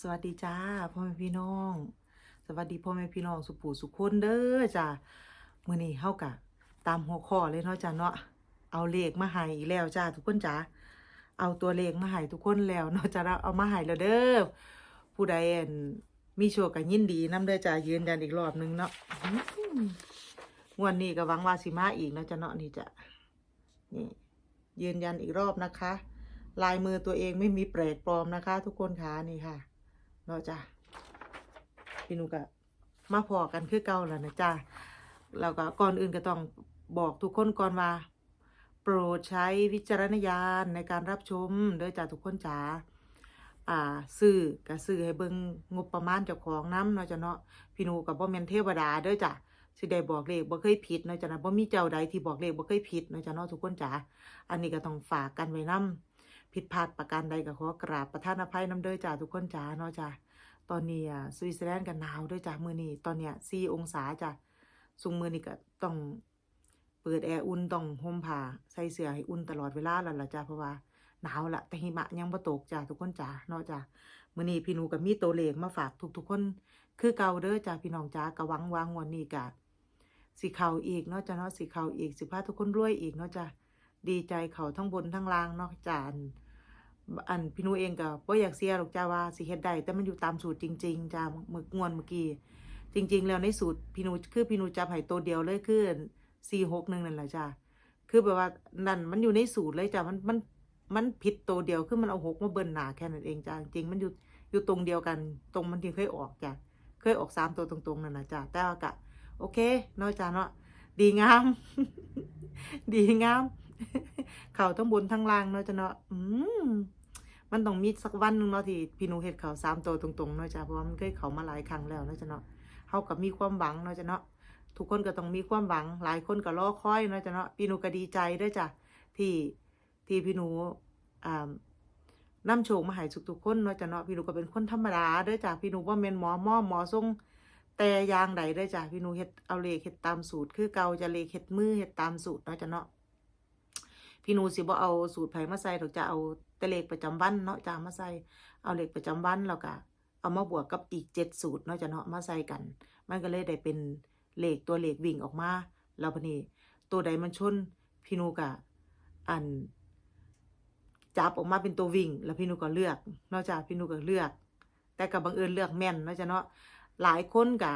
สวัสดีจ้าพ่อแม่พี่น้อง สวัสดีพ่อแม่พี่น้องสุปู่สุคนเด้อจ้ามื้อนี้เฮากะตามหัวข้อเลยเนาะจ้าเนาะเอาเลขมาให้อีกแล้วจ้าทุกคนจ้าเอาตัวเลขมาให้ทุกคนแล้วเนาะจ้าเอามาให้แล้วเด้อผู้ใดอั่นมีโชคก็ยินดีนํเด้อจ้ายืนยันอีกรอบนึงเนาะงวดนี้ก็หวังว่าสิมาอีกเนาะจ้าเนาะนี่จ้ะนี่ยืนยันอีกรอบนะคะ ลายมือตัวเองไม่มีแปลกปลอมนะคะ ทุกคนคะนี่ค่ะ เนาะจ้ะพี่นุกะมาพอกันคือเก่าแล้วนะจ้ะแล้วก็ก่อนอื่นก็ต้องบอกทุกคนก่อนว่า โปรดใช้วิจารณญาณในการรับชมเด้อจ้ะทุกคนจ๋าอ่าซื้อก็ซื้อให้เบิ่งงบประมาณเจ้าของน้ำเนาะจ้ะเนาะพี่นูกับบ่แม่นเทวดาเด้อจ้ะสิได้บอกเลขบ่เคยผิดเนาะจ้ะนะบ่มีเจ้าใดที่บอกเลขบ่เคยผิดเนาะจ้ะเนาะทุกคนจ๋าอันนี้ก็ต้องฝากกันไว้นํ ผิดพลาดประการใดก็ขอกราบประทานอภัยน้ำเด้อจ้ะทุกคนจ๋าเนาะจ้ะตอนนี้อะสวิตเซอร์แลนด์กันหนาวด้วยจ้ะมือนี้ตอนเนี้ยสี่องศาจ้ะซุงมือนี้ก็ต้องเปิดแอร์อุ่นต้องห่มผ้าใส่เสื้อให้อุ่นตลอดเวลาแล้วล่ะจ้ะเพราะว่าหนาวละแต่หิมะยังบ่ตกจ้ะทุกคนจ้ะเนาะจ้ะมื้อนี้พี่หนูกับมีตัวเลขมาฝากทุกๆคน คือเก่าเด้อจ้ะพี่น้องจ้ะกะวังวางวดนี้กะสิเข้าอีกเนาะจ้ะเนาะสิเข้าอีกสิพาทุกคนรวยอีกเนาะจ้ะดีใจเขาทั้งบนทั้งล่างเนาะจ้ะ อันพี่นูเองก็บ่อยากเสียหรอกจ้าว่าสิเฮ็ดได้แต่มันอยู่ตามสูตรจริง ๆจ้าเมื่องวนเมื่อกี้จริง ๆ แล้วในสูตรพี่นูคือพี่นูจับให้ตัวเดียวเลยคือ461นั่นแหละจ้าคือแบบว่านั่นมันอยู่ในสูตรเลยจ้ามันมันมันผิดตัวเดียวคือมันเอาหกมาเบิ่นหนาแค่นั้นเองจ้าจริงมันอยู่อยู่ตรงเดียวกัน ตรงมันที่เคยออกจ้าเคยออกสามตัวตรงๆนั่นน่ะจ้าแต่ว่ากะโอเคเนาะจ้าเนาะดีงาม ดีงาม เข่าทั้งบนทั้งล่างเนาะจ้าเนาะอืม มันต้องมีสักวันหนึ่งเนาะที่พี่หนูเฮ็ดเขาวสามตัวตรงๆเนาะจ้ะเพราะว่ามันเคยเขามาหลายครั้งแล้วเนาะจ้ะเนาะเฮากับมีความหวังเนาะจ้ะเนาะทุกคนก็ต้องมีความหวัง หลายคนก็รอคอยเนาะจ้ะเนาะพี่หนูก็ดีใจด้วยจ้ะที่ที่พี่หนูอ่านำโชคมาให้ทุกคนเนาะจ้ะเนาะพี่หนูก็เป็นคนธรรมดาด้อจ้ะพี่หนูบ่แม่นหมอหมอหมอทรงแต่ยางใดด้อจ้ะพี่หนูเฮ็ดเอาเลขเฮ็ดตามสูตร คือเกาจะเลขเฮ็ดมือเฮ็ดตามสูตรเนาะจ้ะเนาะ พี่นูสิบ่เอาสูตรไผ่มาใส่ดอกจะเอาแต่เลขประจำวันเนาะจะเอามาใส่เอาเลขประจำวันแล้วก็เอามาบวกกับอีกเจ็ดสูตรเนาะจะเนาะมาใส่กัน มันก็เลยได้เป็นเลขตัวเลขวิ่งออกมาแล้วพนีตัวใดมันชนพี่นูก็อันจับออกมาเป็นตัววิ่ง แล้วพี่นูก็เลือกนอกจากพี่นูก็เลือก แต่ก็บังเอิญเลือกแม่นเนาะจ้ะเนาะหลายคนก็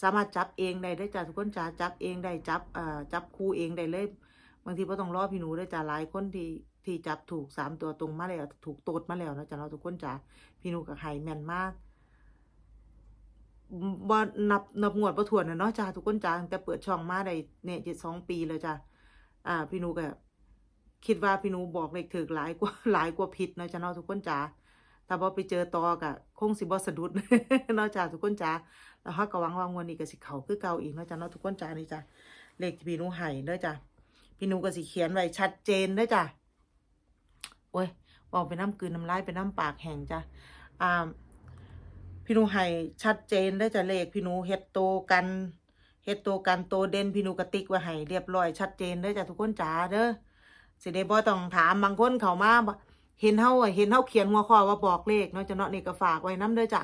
สามารถจับเองได้ได้จ้ะทุกคนจ้ะจับเองได้จับเอ่อจับคู่เองได้เลย บางทีก็ต้องรอพี่หนูด้วยจ้ะหลายคนที่ที่จับถูกสามตัวตรงมาแล้วถูกโตดมาแล้วนะจ๊ะเนาทุกคนจ้ะพี่หนูกับไห้แม่นมากบ่นับนับงวดประทวนนะเนาะจ้ะทุกคนจ้ะตั้งแต่เปิดช่องมาได้เนี่ยเจ็ดสองปีเลยจ้ะอ่า พี่หนูก็คิดว่าพี่หนูบอกเลขถึกหลายกว่าหลายกว่าผิดเนาะจ้ะเนาะทุกคนจ้ะถ้าบ่ไปเจอตอกะคงสิบ่สะดุดเนาะจ้ะทุกคนจ้ะแล้วเฮาก็หวังว่างวดนี้ก็สิเข้าคือเก่าอีกเนาะจ้ะเนาะทุกคนจ้ะนี่จ้ะเลขที่พี่หนูให้เด้อจ้ะ พี่นูก็สิเขียนไว้ชัดเจนด้อจ้ะโอ้ยบอกไปน้ำกืนน้ำลายไปน้ำปากแห้งจ้ะอ่าพี่นูให้ชัดเจนด้อจ้ะเลขพี่นูเฮ็ดโตกันเฮ็ดโตกันโตเด่นพี่นูกระติกไว้ให้เรียบร้อยชัดเจนด้อจ้ะทุกคนจ๋าเด้อสิได้บ่ต้องถามบางคนเขามาเห็นเฮาเห็นเฮาเขียนหัวข้อว่าบอกเลขเนาะจ้ะเนาะนี่ก็ฝากไว้น้ำเด้อจ้ะ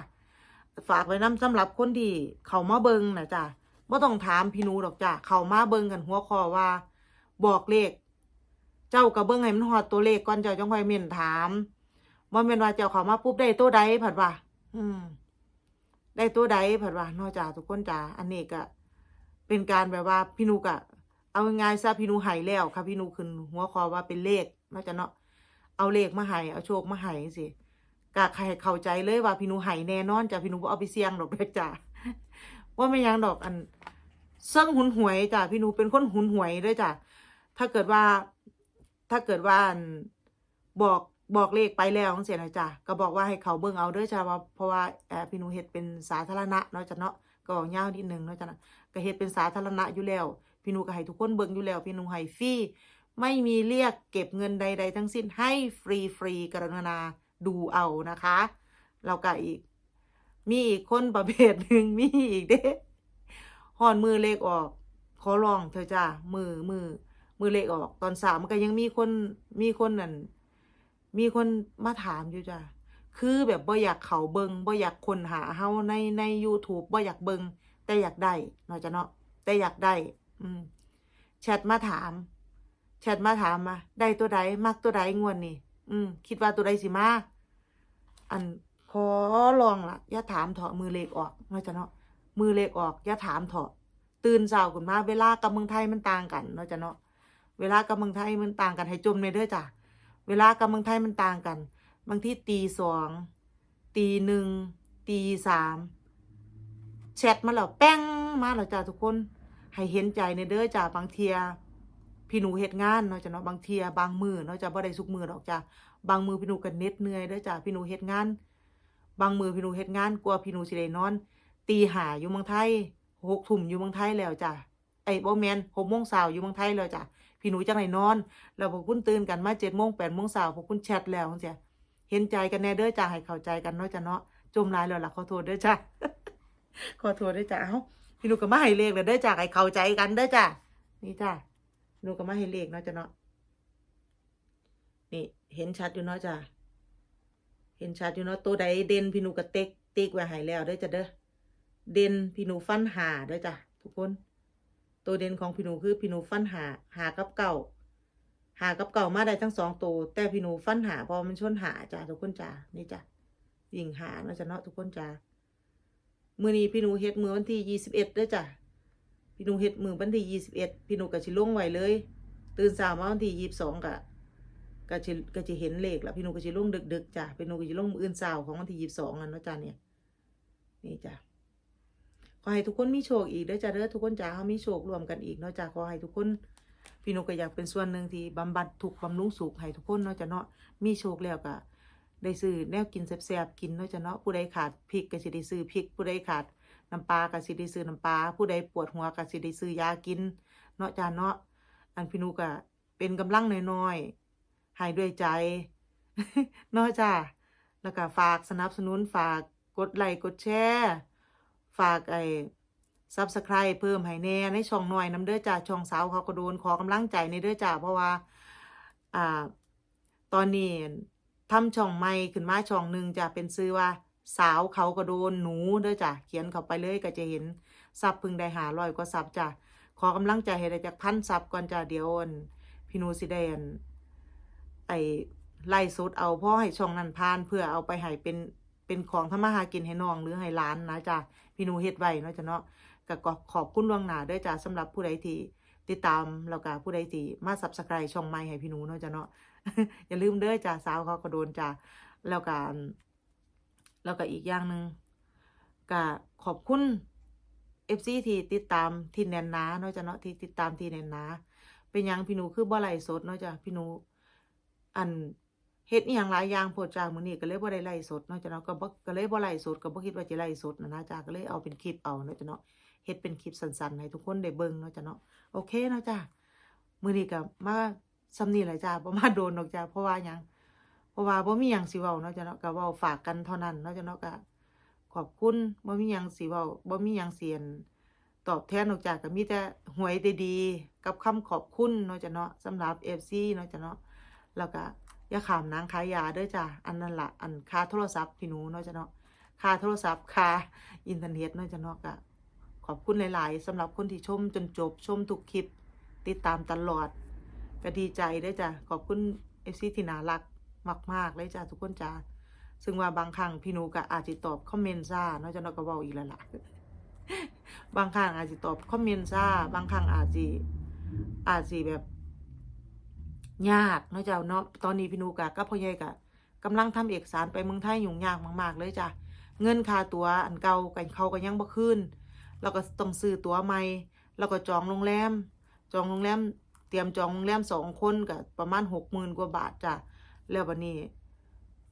ฝากไว้น้ำสำหรับคนที่เขามาเบิ่งนะจ้ะบ่ต้องถามพี่หนูดอกจ้ะเขามาเบิ่งกันหัวข้อว่า บอกเลข เจ้าก็เบิ่งให้มันฮอดตัวเลขก่อนเจ้าจังค่อยเม่นถามบ่แม่นว่าเจ้าเขามาปุ๊บได้ตัวใดผัดว่าอืม ได้ตัวใดผัดว่าเนอกจากทุกคนจ้าอันนี้ก็เป็นการแบบว่าพี่นุกอะเอาง่ายๆซะพี่นุให้แล้วค่ะพี่นุขึ้นหัวคอว่าเป็นเลขนอกจากเนาะเอาเลขมาให้เอาโชคมาให้สิกะใครเข้าใจเลยว่าพี่นุให้แน่นอนจ้ะพี่นุบ่เอาไปเสี่ยงดอกเด้อจ้ะว่าไม่ยังดอกอันเซิงหุนหวยจ้ะพี่นุเป็นคนหุนหวยด้วยจ้ะ ถ้าเกิดว่า ถ้าเกิดว่าบอกบอกเลขไปแล้วจังซี่นะจ้ะก็บอกว่าให้เขาเบิ่งเอาเด้อจ้ะว่าเพราะว่าแอบพี่หนูเฮ็ดเป็นสาธารณะเนาะจ้ะเนาะก็บอกยาวนิดนึงเนาะจ้ะนะก็เฮ็ดเป็นสาธารณะอยู่แล้ว พี่หนูก็ให้ทุกคนเบิ่งอยู่แล้ว พี่หนูให้ฟรีไม่มีเรียกเก็บเงินใด ๆ ทั้งสิ้นให้ฟรีฟรีกรุณาดูเอานะคะแล้วก็อีก มีอีกคนประเภทหนึ่งมีอีกเด้หอนมือเลขออก ขอร้องเธอะจ้ามือมือ มือเลขออกตอนสามมันก็ยังมีคนมีคนนั่นมีคนมาถามอยู่จ้ะคือแบบบ่อยากเขาเบิงบ่อยากค้นหาเฮาในใน YouTube บ่อยากเบิงแต่อยากได้เนาะจ้ะเนาะแต่อยากได้ อืมแชทมาถามแชทมาถามมา ได้ตัวใดมักตัวใดงวดนี่อืม คิดว่าตัวใดสิมาอันขอลองละอย่าถามเถอะมือเลขออกเนาะจ้ะเนาะมือเลขออกอย่าถามเถอะตื่นเช้าขึ้นมาเวลากับเมืองไทยมันต่างกันเนาะจ้ะเนาะ เวลากับเมืองไทยมันต่างกันให้จมในเด้อจ้ะ เวลากับเมืองไทยมันต่างกัน บางที่ตีสองตีหนึ่งตีสามแชทมาแล้วแป้งมาแล้วจ้ะทุกคน ให้เห็นใจในเด้อจ้ะบางเทียพี่หนูเฮ็ดงานเนาะจ้ะเนาะบางเทียบางมือเนาะจ้ะบ่ได้ทุกมือดอกจ้ะบางมือพี่หนูก็เหน็ดเหนื่อยเด้อจ้ะพี่หนูเฮ็ดงาน บางมือพี่หนูเฮ็ดงานกลัวพี่หนูสิได้นอน ตีหาอยู่เมืองไทยหกทุ่มอยู่เมืองไทยแล้วจ้ะ ไอ้บ่แมนหกโมงเช้าอยู่เมืองไทยแล้วจ้ะพี่หนูจังไดนนอน แล้วพวกคุณตื่นกันมาเจ็ดโมงแปดโมงเช้าพวกคุณแชทแล้วจังซี่เห็นใจกันแน่เด้อจ้ะให้เข้าใจกันเนาะจ้ะเนาะจมลายแล้วล่ะขอโทษเด้อจ้ะขอโทษเด้อจ้ะเอ้าพี่หนูก็มาให้เลขแล้วเด้อจ้ะให้เข้าใจกันเด้อจ้ะนี่จ้ะหนูก็มาให้เลขเนาะจ้ะเนาะนี่เห็นชัดอยู่เนาะจ้ะเห็นชัดอยู่เนาะตัวใดเด่นพี่หนูก็เต็กเติ๊กไว้ให้แล้วเด้อจ้ะเด้อเด่นพี่หนูฟันหาเด้อจ้ะทุกคน ตัวเด่นของพี่หนูคือพี่หนูฟันหาหากับเก่าหากับเก่ามาได้ทั้งสองตัวแต่พี่หนูฟันหาพอมันชนหาจ้ะทุกคนจ้ะนี่จ้ะยิงหาเนาะจ้ะเนาะทุกคนจ้ะมื้อนี้พี่หนูเฮ็ดมือวันที่ยี่สิบเอ็ดด้อจ้ะพี่หนูเฮ็ดมือวันที่ยี่สิบเอ็ดพี่หนูก็สิลงไว้เลย ตื่นเช้ามาวันที่ยี่สิบสองก็ก็จะก็จะเห็นเลขแล้วพี่หนูก็จะลงดึกๆจ้ะพี่หนูก็จะลงมื้ออื่นเช้าของวันที่ยี่สิบสองนั่นเนาะจ้ะเนี่ยนี่จ้ะ ขอให้ทุกคนมีโชคอีกเด้อจ้ะเด้อทุกคนจ้าเฮามีโชครวมกันอีกเนาะจ้ะขอให้ทุกคน พี่นูก็อยากเป็นส่วนหนึ่งที่บำบัดทุกข์บำรุงสุขให้ทุกคนเนาะจ้ะเนาะมีโชคแล้วก็ได้ซื้อแนวกินแซ่บๆกินเนาะจ้ะเนาะผู้ใดขาดพริกก็สิได้ซื้อพริกผู้ใดขาดน้ำปลาก็สิได้ซื้อน้ำปลาผู้ใดปวดหัวก็สิได้ซื้อยากินเนาะจ้ะเนาะอันพี่นูก็เป็นกำลังน้อยๆให้ด้วยใจเนาะจ้ะแล้วก็ฝากสนับสนุนฝากกดไลค์กดแชร์ ฝากไอ้ซับสไคร b e เพิ่มให้แน่ในช่องหน่อยน้ำเด้อจ้าช่องสาวเขาก็โดนขอกำลังใจในเด้อจ้าเพราะว่าอ่าตอนนี้ทำช่องใหม่ขึ้นมาช่องหนึ่งจะเป็นซื้อว่าสาวเขาก็โดนหนูเด้อจ้าเขียนเข้าไปเลยก็จะเห็นซับพึงได้หาร้อยกว่าซับจ้าขอกำลังใจให้ได้จากพันซับก่อนจ้าเดี๋ยวนพี่นูสิได้อันไอไล่สดเอาพ่อให้ช่องนั้นพานเพื่อเอาไปให้เป็น เป็นของทำมาหากินให้น้องหรือให้ร้านนะจ้าพี่หนูเฮ็ดไว้เนาะจ้ะเนาะก็ขอบคุณล่วงหน้าด้วยจ้าสำหรับผู้ใดที่ติดตามแล้วก็ผู้ใดที่มา Subscribe ช่องใหม่ให้พี่หนูเนาะจ้ะเนาะอย่าลืมเด้อจ้าสาวเขาก็โดนจ้าแล้วก็แล้วก็อีกอย่างหนึ่งก็ขอบคุณ FC ที่ติดตามที่แนนนาเนาะจ้ะเนาะที่ติดตามที่แนนนาเป็นยังพี่หนูคือบ่ไลสดเนาะจ้ะพี่หนูอัน เฮ็ดอีหยังหลายอย่างโพดจ้ามื้อนี้ก็เลยบ่ได้ไลฟ์สดเนาะจ้ะเนาะก็บ่ก็เลยบ่ไลฟ์สดก็บ่คิดว่าจะไลฟ์สดนะนะจ้าก็เลยเอาเป็นคลิปเอาเนาะจ้ะเนาะเฮ็ดเป็นคลิปสั้นๆให้ทุกคนได้เบิ่งเนาะจ้ะเนาะโอเคเนาะจ้ามื้อนี้ก็มาซำนี้แหละจ้าบ่มาโดนดอกจ้าเพราะว่าหยังเพราะว่าบ่มีหยังสิเว้าเนาะจ้ะเนาะก็เว้าฝากกันเท่านั้นเนาะจ้ะเนาะก็ขอบคุณบ่มีหยังสิเว้าบ่มีหยังเสียนตอบแทนนอกจากก็มีแต่หวยดีๆกับคำขอบคุณเนาะจ้ะเนาะสำหรับ FC เนาะจ้ะเนาะแล้วก็ อย่าขามนางขายยาด้อจ้ะอันนั้นละอันค่าโทรศัพท์พี่หนูเนาะจ้ะเนาะค่าโทรศัพท์ค่าอินเทอร์เน็ตเนาะจ้ะเนาะก็ขอบคุณหลาย ๆสำหรับคนที่ชมจนจบชมทุกคลิปติดตามตลอด ก็ดีใจด้อจ้ะขอบคุณ FC ที่น่ารักมาก ๆ เลยจ้ะทุกคนจ้ะซึ่งว่าบางครั้งพี่หนูก็อาจจะตอบคอมเมนต์ซ่าเนาะจ้ะเนาะก็เว้าอีกล้วล่ะบางครั้งอาจจะตอบคอมเมนต์ซ่าบางครั้งอาจจะอาจจะแบบ ยากเนาะจ้ะเนาะตอนนี้พี่นูกะกับพ่อใหญ่กะกำลังทำเอกสารไปเมืองไทยยุ่งยากมาก ๆ เลยจ้ะเงินค่าตั๋วอันเก่ากันเขาก็ยังบ่คืนแล้วก็ต้องซื้อตั๋วใหม่แล้วก็จองโรงแรม จองโรงแรม เตรียมจองโรงแรมสองคนก็ประมาณหกหมื่นกว่าบาทจ้ะแล้ววันนี้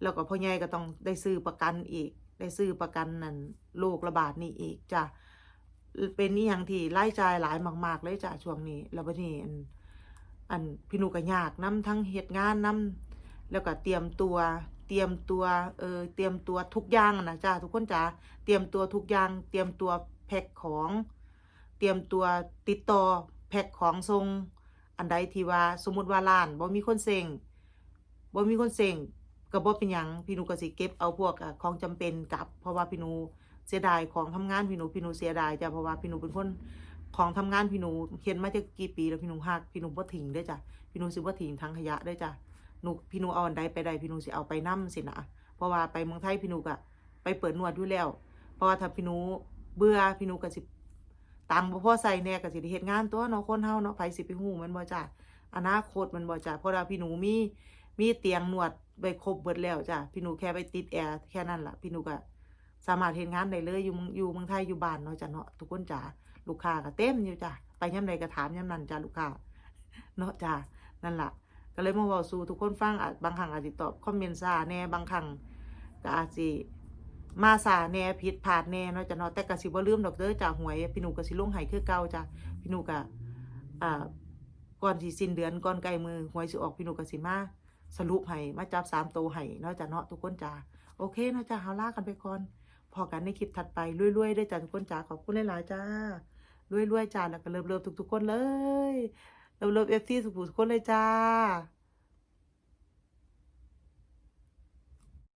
แล้วก็พ่อใหญ่ก็ต้องได้ซื้อประกันอีก ได้ซื้อประกันนั่นโรคระบาดนี่อีกจ้ะเป็นนี่ยังที่ไล่จ่ายหลายมาก ๆ เลยจ้ะช่วงนี้ แล้วบัดนี้อัน อันพี่นูก็ยากนํทั้งเฮ็ดงานนํแล้วก็เตรียมตัว เตรียมตัวเออเตรียมตัวทุกอย่างนะจ้าทุกคนจ้าเตรียมตัวทุกอย่าง เตรียมตัวแพ็คของ เตรียมตัวติดต่อแพ็คของส่งอันใดที่ว่าสมมุติว่าร้านบ่มีคนเซ็งบ่มีคนเซ็งก็บ่เป็นหยังพี่นูก็สิเก็บเอาพวกอะของจำเป็นกลับ เพราะว่าพี่นูเสียดายของทำงานพี่นูพี่นูเสียดายจ้ะเพราะว่าพี่นูเป็นคน ของทำงานพี่หนูเขียนมาจะกี่ปีแล้วพี่หนูฮักพี่หนูบ่ทิ้งเด้จ้ะพี่หนูสิบ่ทิ้งทั้งขยะเด้จ้ะหนูพี่หนูเอาอันใดไปใดพี่หนูสิเอาไปนํสินะเพราะว่าไปเมืองไทยพี่หนูก็ไปเปิดนวดอยู่แล้ว เพราะว่าถ้าพี่หนูเบื่อพี่หนูก็สิตังค์บ่พอใส่แน่ก็สิได้เฮ็ดงานตัวเนาะคนเฮาเนาะไผสิไปฮู้มันบ่จ้ะอนาคตมันบ่จ้ะเพราะว่าพี่หนูมีมีเตียงนวดไปครบเบิดแล้วจ้ะพี่หนูแค่ไปติดแอร์แค่นั้นล่ะพี่หนูก็สามารถเฮ็ดงานได้เลยอยู่เมืองอยู่เมืองไทยอยู่บ้านเนาะจ้ะเนาะทุกคนจ้ะ ลูกค้าก็เต็มอยู่จ้ะไปยามใดก็ถามยามนั้นจ้ะลูกค้าเนาะจ้ะนั่นล่ะก็เลยมาเว้าสู่ทุกคนฟังบางครั้งอาจสิตอบคอมเมนต์ซาแน่บางครั้งก็อาจสิมาซาแน่ผิดพลาดแน่เนาะจ้ะเนาะแต่ก็สิบ่ลืมดอกเด้อจ้ะหวยพี่หนูก็สิลงให้คือเก่าจ้ะพี่หนูก็อ่าก่อนสิสิ้นเดือนก่อนใกล้มือหวยสิออกพี่หนูก็สิมาสรุปให้มาจับสามตัวให้เนาะจ้ะเนาะทุกคนจ้าโอเคเนาะจ้าเฮาลากันไปก่อนพอกันในคลิปถัดไปรวยๆด้วยจ้าทุกคนจ้าขอบคุณหลายๆจ้า รวยๆจ้าแล้วก็เลิฟๆทุกๆคนเลยเลิฟๆเอฟซีสุขุทุกคนเลยจ้า